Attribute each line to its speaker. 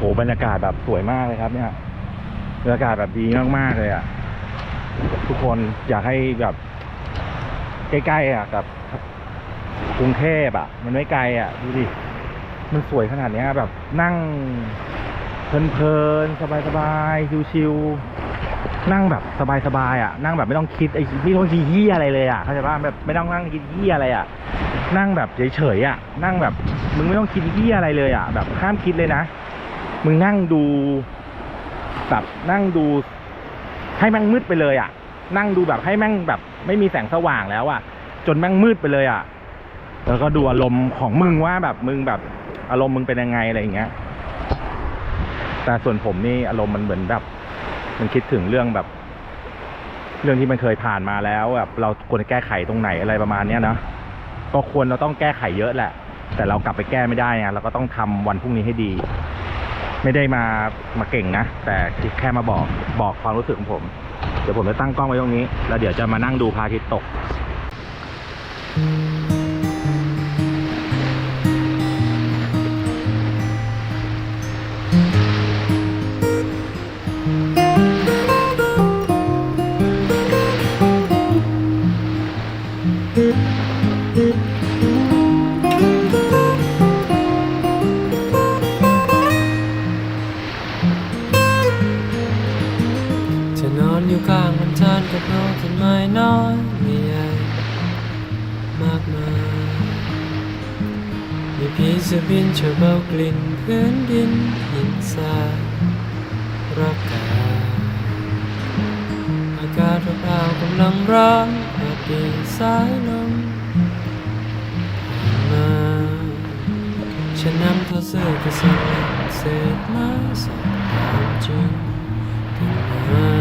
Speaker 1: โหบรรยากาศแบบสวยมากเลยครับเนี่ยบรรยากาศแบบดีมากๆเลยอะทุกคนอยากให้แบบใกล้ๆอะกับกรุงเทพอะ มันไม่ไกลอะดูดิมันสวยขนาดเนี้ยแบบนั่งเพลินๆสบายๆชิวๆนั่งแบบสบายๆอะ นั่งแบบไม่ต้องคิดไอ้ไม่ต้องคิดเหี้ยอะไรเลยอะเข้าใจป่ะแบบไม่ต้องนั่งคิดเหี้ยอะไรอะ นั่งแบบเฉยๆอะ นั่งแบบมึงไม่ต้องคิดเหี้ยอะไรเลยอะ แบบห้ามคิดเลยนะ มึงนั่งดูแบบนั่งดู ให้แม่งมืดไปเลยอะ นั่งดูแบบให้แม่งแบบ ไม่มีแสงสว่างแล้วอะ จนแม่งมืดไปเลยอะ แล้วก็ดูอารมณ์ของมึงว่าแบบมึงแบบอารมณ์มึงเป็นยังไงอะไรอย่างเงี้ย แต่ส่วนผมนี่อารมณ์มันเหมือนแบบ มันคิดถึงเรื่องแบบ เรื่องที่มันเคยผ่านมาแล้วแบบเราควรจะแก้ไขตรงไหนอะไรประมาณเนี้ยนะก็ควรเราต้องแก้ไขเยอะแหละ แต่เรากลับไปแก้ไม่ได้ไงเราก็ต้องทำวันพรุ่งนี้ให้ดี ไม่ได้มามาเก่งนะ แต่แค่มาบอกบอกความรู้สึกของผม เดี๋ยวผมจะตั้งกล้องไว้ตรงนี้ แล้วเดี๋ยวจะมานั่งดูพระอาทิตย์ตก
Speaker 2: จะ นอนอยู่กลางลำธารกับเงาต้นไม้น้อยไม่ใหญ่มากมายมีผีเสื้อบินเฉาเบากลิ่นพื้นดินหินทรายรักกายอากาศอบอ้าวกำลังร้อนอาจดีสายลมมาฉันนำเท้าเสื้อกระสันเศษไม้สองตามจริงถึงมา